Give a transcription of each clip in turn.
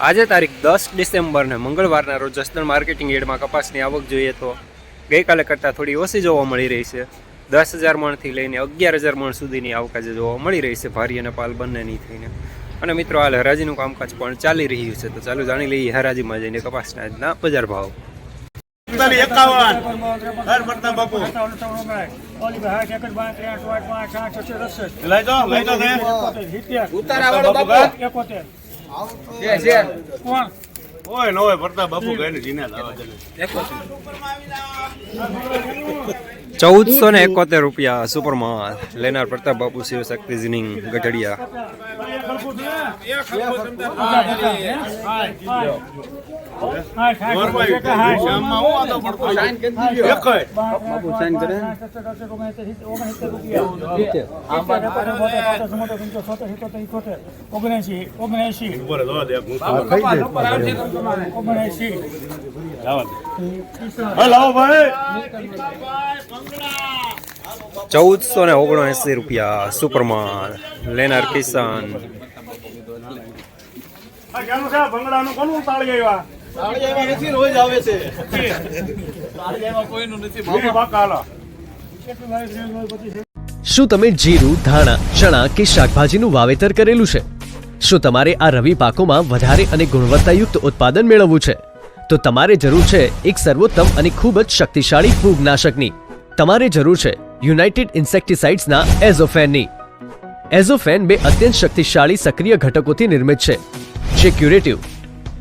આજે તારીખ દસ ડિસેમ્બરને મંગળવારના રોજ જસદણ માર્કેટિંગ એડમાં કપાસની આવક જોઈએ તો ગઈકાલે કરતાં થોડી ઓછી જોવા મળી રહી છે દસ હજાર મણથી લઈને અગિયાર હજાર મણ સુધીની આવક આજે જોવા મળી રહી છે ભારી અને પાલ બંનેની થઈને અને મિત્રો હાલ હરાજીનું કામકાજ પણ ચાલી રહ્યું છે તો ચાલો જાણી લઈએ હરાજીમાં જઈને કપાસના આજના બજાર ભાવ એકતાલીસ તે ઓય નો હોય બાપુ કઈ ને જીને ચૌદસો ને એકોતેર રૂપિયા સુપરમાં લેનાર પ્રતાપ બાપુ શિવ શક્તિ જીનિંગ ગઢડિયા. ઓગણસી ઓગણસી ઓગણસી લાવા દે હા લાવો ભાઈ ચૌદસો ને ઓગણએંસી રૂપિયા સુપરમાન લેનાર કિસાન ભંગડાનું કોનું તાળી આવ્યા શું તમે જીરું ધાણા ચણા કે શાકભાજીનું વાવેતર કરેલું છે? શું તમારે આ રવિ પાકોમાં વધારે અને ગુણવત્તાયુક્ત ઉત્પાદન મેળવવું છે? તો તમારે જરૂર છે એક સર્વોત્તમ અને ખૂબ જ શક્તિશાળી ફૂગનાશકની. તમારે જરૂર છે યુનાઇટેડ ઇન્સેક્ટિસાઇડ્સના એઝોફેનની. એઝોફેન બે અત્યંત શક્તિશાળી સક્રિય ઘટકોથી નિર્મિત છે. જે ક્યુરેટિવ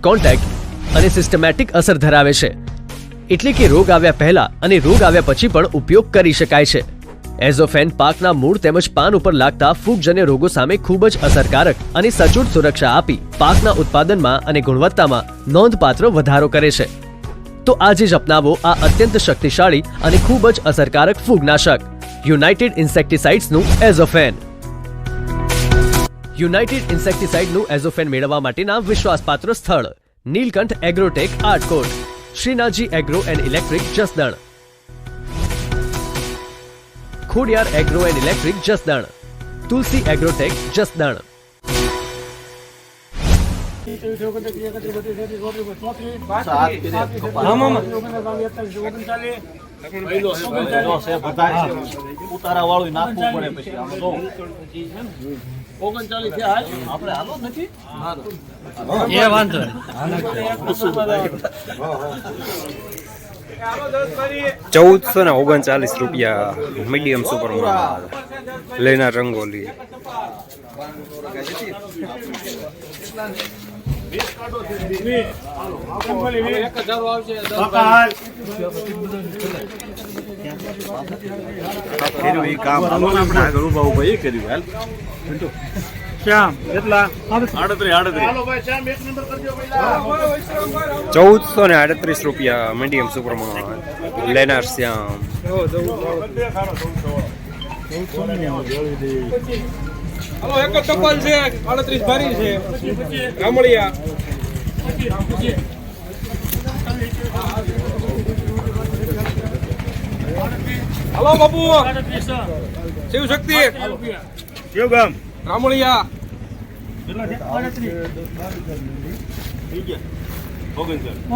કોન્ટેક્ટ અને સિસ્ટમેટિક અસર ધરાવે છે. એટલે કે રોગ આવ્યા પહેલા અને રોગ આવ્યા પછી પણ ઉપયોગ કરી શકાય છે. એઝોફેન પાકના મૂળ તેમજ પાન ઉપર લાગતા ફૂગજન્ય રોગો સામે ખૂબ જ અસરકારક અને સચોટ સુરક્ષા આપી પાકના ઉત્પાદનમાં અને ગુણવત્તામાં નોંધપાત્ર વધારો કરે છે. તો આજે જ અપનાવો આ અત્યંત શક્તિશાળી અને ખૂબ જ અસરકારક ફૂગનાશક, યુનાઇટેડ ઇન્સેક્ટિસાઇડ્સનું એઝોફેન. યુનાઇટેડ ઇન્સેક્ટિસાઇડનું એઝોફેન મેળવવા માટેના વિશ્વાસપાત્ર સ્થળ. Nilkanth agrotech આર્ટકોટ Shrinathji agro and electric Jasdan. Khodiyar agro and electric Jasdan, Tulsi agrotech Jasdan. ઉતારા વાળું નાખવું પડે પછી ઓગણચાલીસ છે હાલ? આપણે હાલો નથી? ચૌદસો ને ઓગણચાલીસ રૂપિયા મીડિયમ સુપરમાં લેના રંગોલી. બાકા હાલ. કર્યું ઈ કામ આપણે આગળ ઊભા ઊભા એ કર્યું. હાલ. શ્યામ કેટલા આડત્રીસ આડત્રીસ. ચૌદસો ને આડત્રીસ રૂપિયા મીડિયમ સુપરમાં લેનાર શ્યામ. હલો એક જ ટપાલ છે આડત્રીસ ભારી છે. ગામડિયા. હલો બાપુ શિવ શક્તિ કયું ગામ રામળિયા ઓગણચાલીસ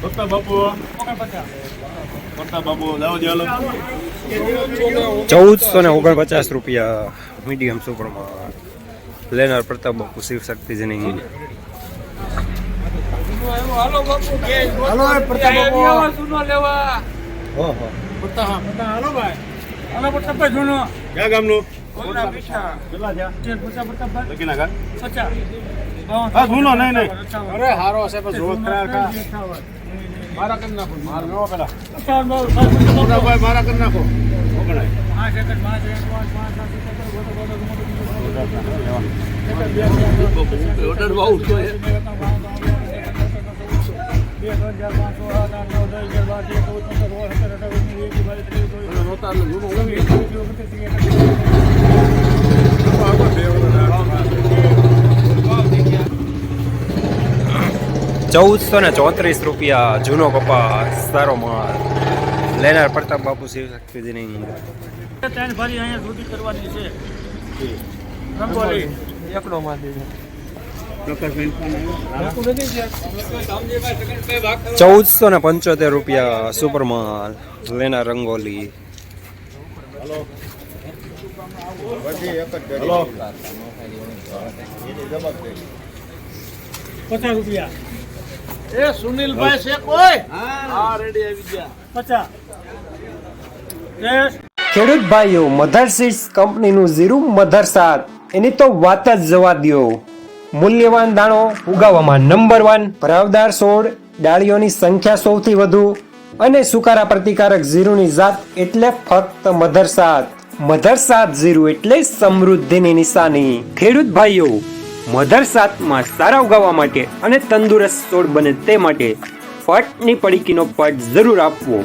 પ્રતાપ બાપુ પ્રતાપ બાપુ લાવો દે હાલો ચૌદસો ને ઓગણપચાસ રૂપિયા મીડિયમ સુપરમાં લેનાર પ્રતાપ બાપુ શિવ શક્તિ જની હલો બાપુ હલો પ્રતાપ બાપુ સુનો લેવા હાલો ભાઈ હાલો પ્રતાપભાઈ જૂનો ક્યાં ગામનું કોના પીછા કેટલા થયા તેર પ્રતાપ ભાઈ લખી નાખા સચ્ચા હા જૂનો નહીં નહીં અરે હારો છે પણ ખરા ખરા. મારા કરી નાખો માર નો પેલા બાવન, મોટાભાઈ મારા કરી નાખો ઓગણાય પાંચ એકર, પાંચ એક, પાંચ, પાંચ, સાત, સિત્તેર, બોતેર, બોતેર, બોતેર, ઓર્ડર બહુ ઊંચો છે. ચૌદસો ને ચોત્રીસ રૂપિયા જૂનો કપાસ સારો માલ લેનાર પ્રતાપ બાપુ શિવ શક્તિજીની ત્રણ ફરી અહીંયા સુધી કરવાની છે. રંગોળી. ચૌદસો ને પંચોતેર રૂપિયા સુપર લેના રંગોલી. પચાસ રૂપિયા. એ સુનિલભાઈ છે કોઈ? હા. રેડી આવી ગયા. પચાસ. ખેડૂત ભાઈઓ મધર સીડ્સ કંપનીનું ઝીરું મધર સાત એની તો વાત જ જવા દ્યો. મૂલ્યવાન દાણો ઉગાવવામાં નંબર વન ભરાવદાર છોડ ડાળીઓની સંખ્યા સૌથી વધુ અને સુકારા પ્રતિકારક ઝીરુની જાત એટલે ફક્ત મધર સાત મધર સાત ઝીરું એટલે સમૃદ્ધિની નિશાની. ખેડૂત ભાઈઓ, મધર સાતમાં સારા ઉગાવવા માટે અને તંદુરસ્ત છોડ બને તે માટે ફટની પડીકીનો પટ જરૂર આપવો.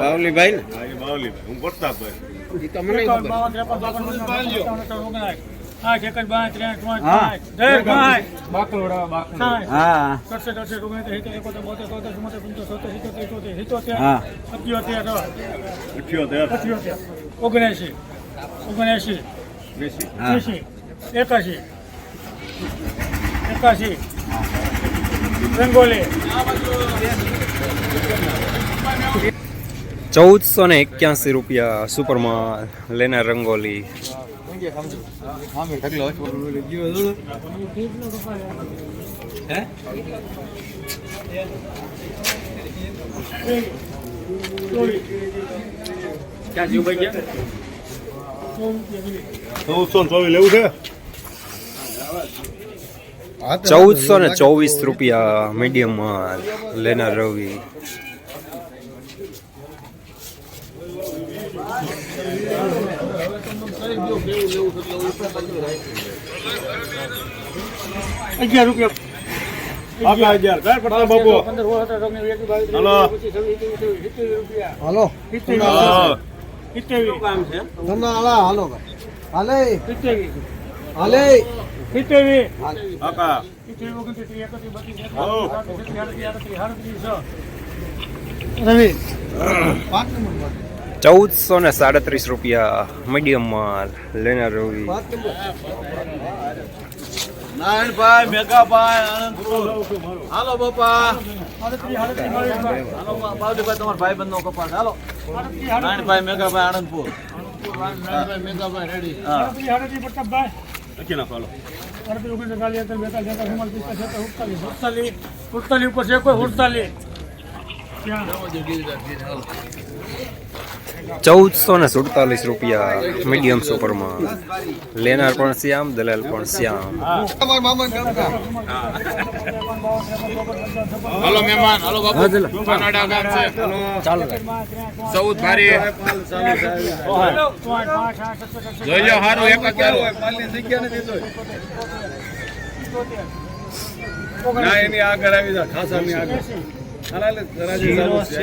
બાવલીભાઈ ને બાવલીભાઈ હું પ્રતાપભાઈ બાવન, ત્રેપન. આઠ, ત્રણ, પાંચ, પાંચ. જય પાંચ. સાઠ. સડસઠ, અડસઠ, ઓગણસિત્તેર, સિત્તેર, એકોતેર, બોતેર, તોતેર, ચુમ્મોતેર, પંચોતેર, સિત્તોતેર, ઇઠ્યોતેર, સિત્તોતેર, સત્યોતેર, અઠ્યોતેર અઠ્યોતેર, ઓગણએંશી, ઓગણએંશી, એંશી, એકાશી, એકાશી, રંગોલી ચૌદસો ને એક્યાસી રૂપિયા સુપરમાં લેનાર રંગોલી. ચૌદસો ચોવીસ લેવું છે? ચૌદસો ને ચોવીસ રૂપિયા મીડિયમ લેનાર રવિ. અગિયાર રૂપિયા. હલો. હાલો. હાલા. હાલો. હાલે. સિત્તેર કાકા. સિત્તેર ઓગણત્રીસ ત્રીસ એકત્રીસ બત્રીસ રવિ. પાંચ નંબર ચૌદસો ને સાડત્રીસ રૂપિયા મીડિયમ માલ લેનાર રવિ. નારાયણભાઈ મેઘાભાઈ આનંદપુર હાલો બાપા. બાવલીભાઈ તમારા ભાઈ બંધનો કપાસ હાલો. નારાયણભાઈ મેઘાભાઈ આનંદપુર મેઘાભાઈ રેડી લખી નાખો હાલો. આડત્રીસ ઓગણીસ ચાલીસ એકતાલીસ બેતાલીસ તેતાલીસ ચુમ્માલીસ પિસ્તાલીસ છેતાલીસ ઉડતાલીસ ઉડતાલીસ ઉડતાલીસ ઉપર છે કોઈ ઉડતાલીસ ત્યાં ચૌદસો ને સુડતાલીસ રૂપિયા મીડિયમ સુપરમાં. લેનાર પણ શ્યામ દલાલ પણ શ્યામ. હલો મહેમાન હાલો બાપુ. કાનાડા ગામ છે. ચૌદ ભારી. જોઈ લો હારું એક ચાલુ ના એની આગળ આવી જા ખાસા ની આગળ. હાલા લે તરાજી ચાલુ છે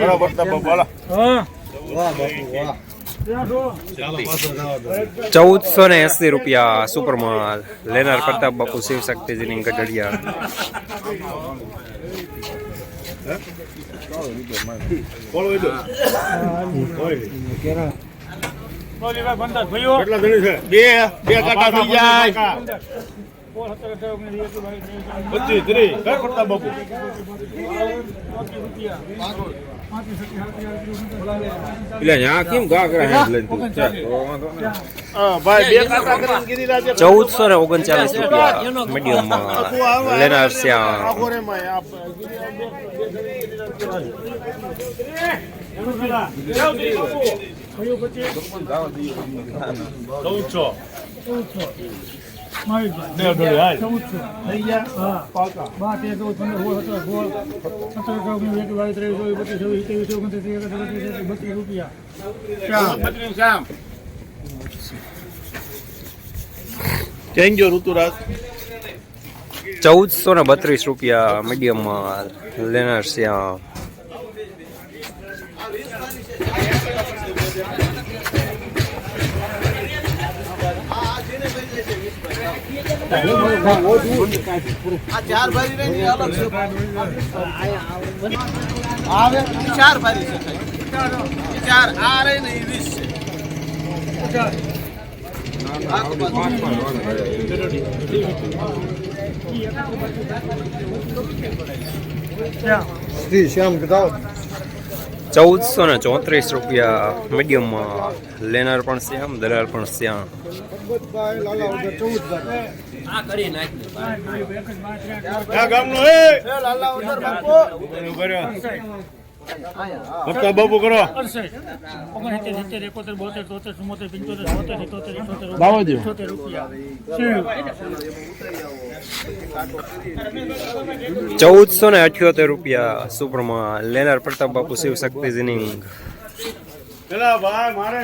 હાલો પ્રતાપ બાપુ હાલો હા. ચૌદસો ને એસી રૂપિયા સુપરમાલ. લેનાર પ્રતાપ બાપુ શિવ શક્તિજીની ગઢડિયા બાપુ? છે? ચૌદસો ને ઓગણચાલીસ રૂપિયા મીડિયમમાં લેનાર પચીસ? ચૌદસો બત્રીસ, ઋતુરાજ ચૌદસો ને બત્રીસ રૂપિયા મીડિયમ લેનાર શ્યામ ચાર ભારી અલગ છે. આવે ચાર ભારી છે. ચાર આ રહી ને વીસ છે. આખો બાજુ. ચૌદસો ને ચોત્રીસ રૂપિયા મીડિયમમાં લેનાર પણ શ્યામ દલાલ પણ શ્યામ આ ગામનો બાપુ બાપુ કરો. ચૌદસો ને અઠ્યોતેર રૂપિયા સુપરમાં લેનાર પ્રતાપ બાપુ શિવ શક્તિ ભાઈ મારે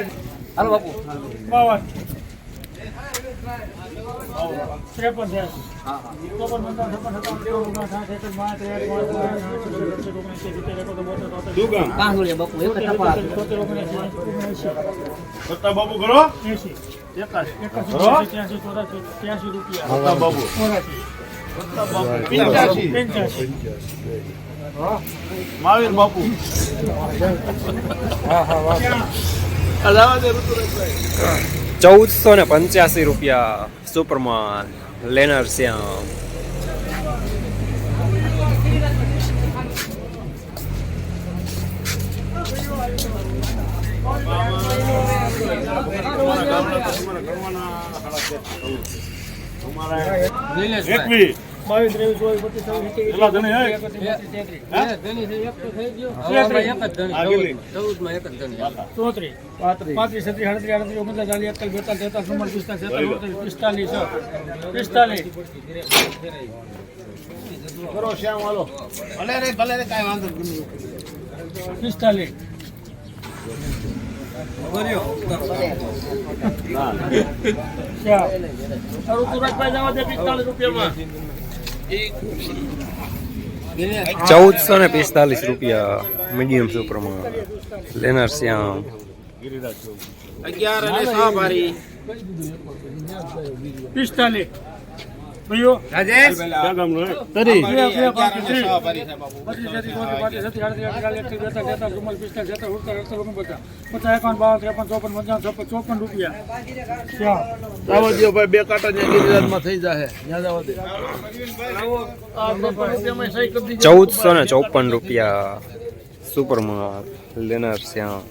બાવન. ત્રેપન હા તોતેર, ઓગણએંસી, ઓગણએંસી, મોટા બાપુ કરો. એંસી, એકાસી, ત્યાંસી, રૂપિયા. બાબુ મહાવીર બાપુ. હા હા પંચ્યાસી. ચૌદસો ને પંચ્યાસી રૂપિયા સુપરમાન લેનર શ્યામ એકવી. બાવીસ, ત્રેવીસ, ચોવીસ, પચીસ, છવ્વીસ, ચોત્રીસ, પાંત્રીસ, છત્રીસ, સાડત્રીસ, આડત્રીસ, ઓગણત્રીસ, ચાલીસ, એકતાલીસ, બેતાલીસ, તેતાલીસ, ચુમ્માલીસ, પિસ્તાલીસ, છેતાલીસ, પિસ્તાલીસ, પિસ્તાલીસ. કરો શ્યામ વાલો ભલે રે ભલે રે કાંઈ વાંધો નહીં. પિસ્તાલીસ. ચાર. તારું સુરતભાઈ જવા દે પિસ્તાલીસ રૂપિયામાં. ચૌદસો ને પિસ્તાલીસ રૂપિયા મીડિયમ સુપરમાં લેનાર શ્યામ. અગિયાર અને પિસ્તાલીસ. ભાઈઓ, ક્યાં ગામનો હે બે, કાંટા ત્યાં થઈ જાય. ચૌદસો ને ચોપન રૂપિયા સુપર લેનાર શ્યામ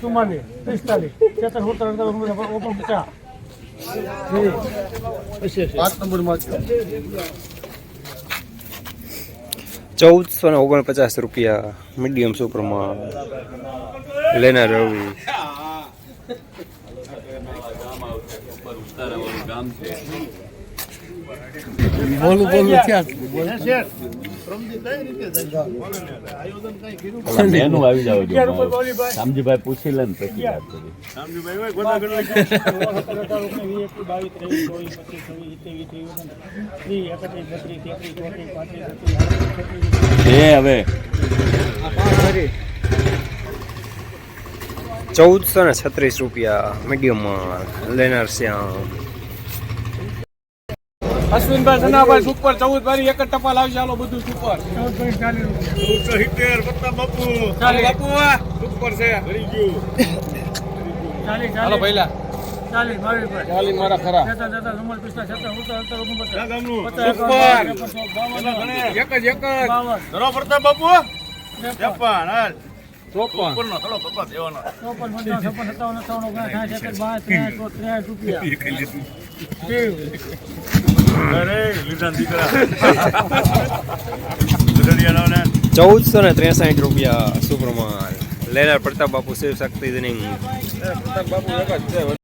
ચુમ્માલીસ, પિસ્તાલીસ, તેત્રીસ, સત્તર, ઓગણપચાસ. ચૌદસો ને ઓગણપચાસ રૂપિયા મીડિયમ સુપરમાં લેનાર રવિ બોલું બોલું ત્યાં. આવી જાવ. રામજીભાઈ પૂછી લે ને પછી વાત કરીએ હવે. ચૌદસો ને છત્રીસ રૂપિયા મીડિયમમાં લેનાર શ્યામ. અશ્વિનભાઈ સનાભાઈ સુપર ચૌદ બારી એક જ ટપાલ આવી ચાલો બધું સુપર. ચૌદ પોઈન્ટ ચાલીસ. રૂપિયા પત્તા બાપુ સુપર છે. ભરી ચાલીસ હાલો ચાલીસ. પહેલા ચાલીસ બાવીસ ચાલી મારા ખરા. છેતા છેતા રૂમાલ પિસ્તા છેતા સુપર એકાવન, ત્રેપન, બાવન, એક જ એક જ. ધરો પ્રતાપ બાપુ. જપાન હાલ. ચોપન. રૂપિયા ચૌદસો ને ત્રેસાઠ રૂપિયા સુપ્રમાન લેલા પ્રતાપ બાપુ શિવ શક્તિ પ્રતાપ બાપુ